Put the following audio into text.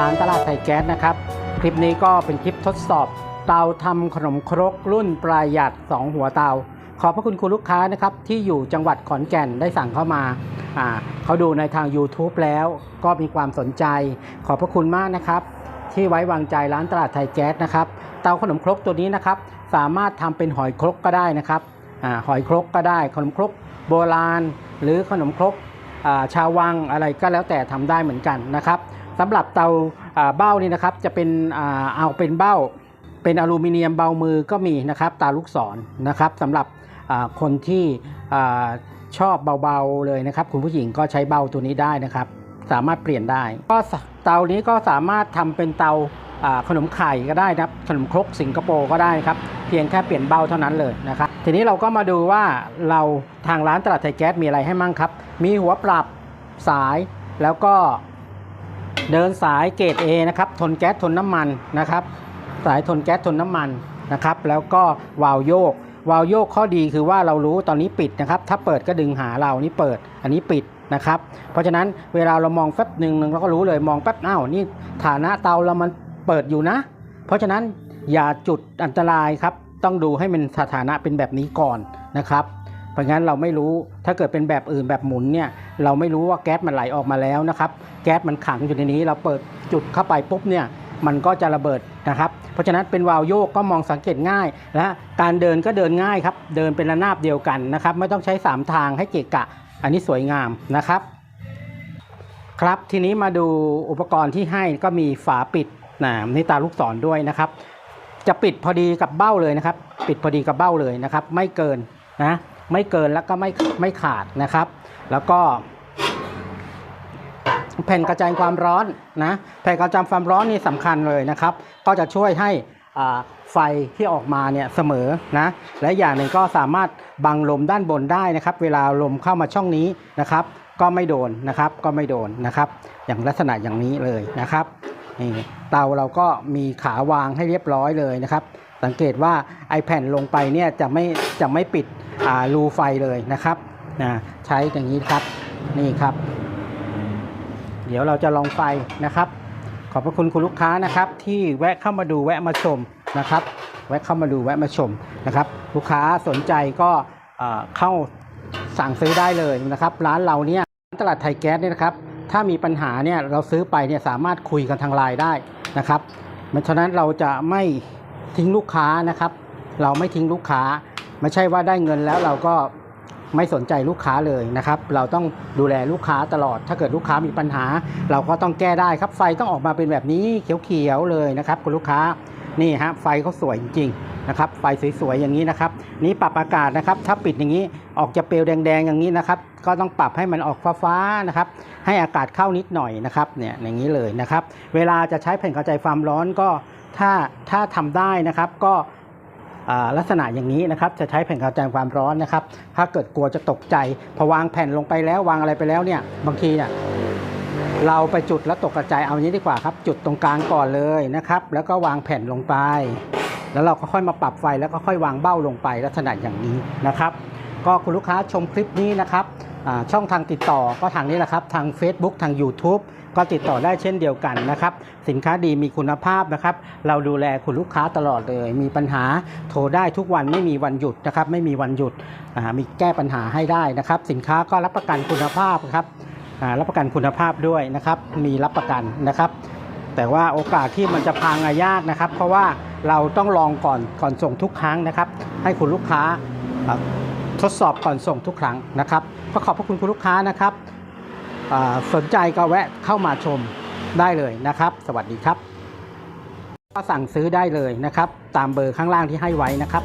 ร้านตลาดไทยแก๊สนะครับ คลิปนี้ก็เป็นคลิปทดสอบ เตาทำขนมครกรุ่นประหยัด 2 หัวเตา ขอบพระคุณคุณลูกค้านะครับ ที่อยู่จังหวัดขอนแก่นได้สั่งเข้ามาเขาดูในทาง YouTube แล้วก็มีความสนใจ ขอบพระคุณมากนะครับ ที่ไว้วางใจร้านตลาดไทยแก๊สนะครับ เตาขนมครกตัวนี้นะครับ สามารถทำเป็นหอยครกก็ได้นะครับอหอยครกก็ได้ ขนมครกโบราณ หรือขนมครกชาววังอะไรก็แล้วแต่ทำได้เหมือนกันนะครับ สำหรับเตาเบ้านี่นะครับจะเป็นเอาเป็นเบ้า เป็นอลูมิเนียมเบามือก็มีนะครับตาลูกศรนะครับสำหรับคนที่ชอบเบาๆเลยนะครับ คุณผู้หญิงก็ใช้เบ้าตัวนี้ได้นะครับ สามารถเปลี่ยนได้ก็เตานี้ก็สามารถทำเป็นเตาขนมไข่ก็ได้นะครับขนมครกสิงคโปร์ก็ได้ครับเพียงแค่เปลี่ยนเบ้าเท่านั้นเลยนะครับ ทีนี้เราก็มาดูว่าเราทางร้านตลาดไทยแก๊สมีอะไรให้มั่งครับ มีหัวปรับสายแล้วก็ เดินสายเกรด A นะครับ ทนแก๊สทนน้ำมันนะครับ สายทนแก๊สทนน้ำมันนะครับ แล้วก็วาล์วโยก วาล์วโยกข้อดีคือว่าเรารู้ตอนนี้ปิดนะครับ ถ้าเปิดก็ดึงหาเรานี่เปิด อันนี้ปิดนะครับ เพราะฉะนั้นเวลาเรามองแป๊บหนึ่งหนึ่งเราก็รู้เลยมองแป๊บอ้าวนี่ฐานะเตาเรามันเปิดอยู่นะ เพราะฉะนั้นอย่าจุดอันตรายครับ ต้องดูให้มันสถานะเป็นแบบนี้ก่อนนะครับ เพราะงั้นเราไม่รู้ถ้าเกิดเป็นแบบอื่นแบบหมุนเนี่ยเราไม่รู้ว่าแก๊สมันไหลออกมาแล้วนะครับแก๊สมันขังอยู่ในนี้ เราเปิดจุดเข้าไปปุ๊บเนี่ยมันก็จะระเบิดนะครับเพราะฉะนั้นเป็นวาล์วโยกก็มองสังเกตง่าย และการเดินก็เดินง่ายครับเดินเป็นระนาบเดียวกันนะครับไม่ต้องใช้ 3 ทางให้เกะกะ อันนี้สวยงามนะครับครับทีนี้มาดูอุปกรณ์ที่ให้ก็มีฝาปิดนะนี่ตาลูกศรด้วยนะครับ จะปิดพอดีกับเบ้าเลยนะครับ ปิดพอดีกับเบ้าเลยนะครับ ไม่เกินนะ ไม่เกินแล้วก็ไม่ไม่ขาดนะครับ แล้วก็ แผ่นกระจายความร้อนนะแผ่นกระจายความร้อนนี่สำคัญเลยนะครับ ก็จะช่วยให้ไฟที่ออกมาเนี่ยเสมอนะและอย่างหนึ่งก็สามารถบังลมด้านบนได้นะครับ เวลาลมเข้ามาช่องนี้นะครับ ก็ไม่โดนนะครับ ก็ไม่โดนนะครับ อย่างลักษณะอย่างนี้เลยนะครับนี่เตาเราก็มีขาวางให้เรียบร้อยเลยนะครับ สังเกตว่าไอแผ่นลงไปเนี่ยจะไม่จะไม่ปิดรูไฟเลยนะครับนะใช้อย่างนี้ครับนี่ครับ เดี๋ยวเราจะลองไฟนะครับ ขอบพระคุณคุณลูกค้านะครับ ที่แวะเข้ามาดูแวะมาชมนะครับ แวะเข้ามาดูแวะมาชมนะครับ ลูกค้าสนใจก็เข้าสั่งซื้อได้เลยนะครับ ร้านเราเนี่ยตลาดไทยแก๊สเนี่ยนะครับ ถ้ามีปัญหาเนี่ยเราซื้อไปเนี่ยสามารถคุยกันทางไลน์ได้นะครับมันฉะนั้นเราจะไม่ ทิ้งลูกค้านะครับ เราไม่ทิ้งลูกค้า ไม่ใช่ว่าได้เงินแล้วเราก็ไม่สนใจลูกค้าเลยนะครับ เราต้องดูแลลูกค้าตลอด ถ้าเกิดลูกค้ามีปัญหา เราก็ต้องแก้ได้ครับ ไฟต้องออกมาเป็นแบบนี้เขียวๆเลยนะครับ คุณลูกค้านี่ฮะไฟเขาสวยจริงๆนะครับ ไฟสวยๆอย่างนี้นะครับ นี่ปรับอากาศนะครับ ถ้าปิดอย่างนี้ออกจะเปลวแดงๆอย่างนี้นะครับ ก็ต้องปรับให้มันออกฟ้าๆนะครับ ให้อากาศเข้านิดหน่อยนะครับเนี่ยอย่างนี้เลยนะครับ เวลาจะใช้แผ่นกระจายความร้อนก็ ถ้าถ้าทำได้นะครับก็ลักษณะอย่างนี้นะครับจะใช้แผ่นกระจายความร้อนนะครับ ถ้าเกิดกลัวจะตกใจพอวางแผ่นลงไปแล้ววางอะไรไปแล้วเนี่ยบางทีเนี่ยเราไปจุดแล้วตกกระจายเอาอย่างนี้ดีกว่าครับ จุดตรงกลางก่อนเลยนะครับ แล้วก็วางแผ่นลงไป แล้วเราก็ค่อยมาปรับไฟแล้วก็ค่อย วางเบ้าลงไปลักษณะอย่างนี้นะครับ ก็คุณลูกค้าชมคลิปนี้นะครับ ช่องทางติดต่อก็ทางนี้แหละครับ ทาง Facebook ทาง YouTube ก็ติดต่อได้เช่นเดียวกันนะครับ สินค้าดีมีคุณภาพนะครับ เราดูแลคุณลูกค้าตลอดเลย มีปัญหาโทรได้ทุกวันไม่มีวันหยุดนะครับ ไม่มีวันหยุดมีแก้ปัญหาให้ได้นะครับ สินค้าก็รับประกันคุณภาพครับรับประกันคุณภาพด้วยนะครับ มีรับประกันนะครับ แต่ว่าโอกาสที่มันจะพังยากนะครับ เพราะว่าเราต้องลองก่อนก่อนส่งทุกครั้งนะครับ ให้คุณลูกค้าอ่า ทดสอบก่อนส่งทุกครั้งนะครับก็ขอบพระคุณคุณลูกค้านะครับสนใจก็แวะเข้ามาชมได้เลยนะครับ สวัสดีครับ ก็สั่งซื้อได้เลยนะครับ ตามเบอร์ข้างล่างที่ให้ไว้นะครับ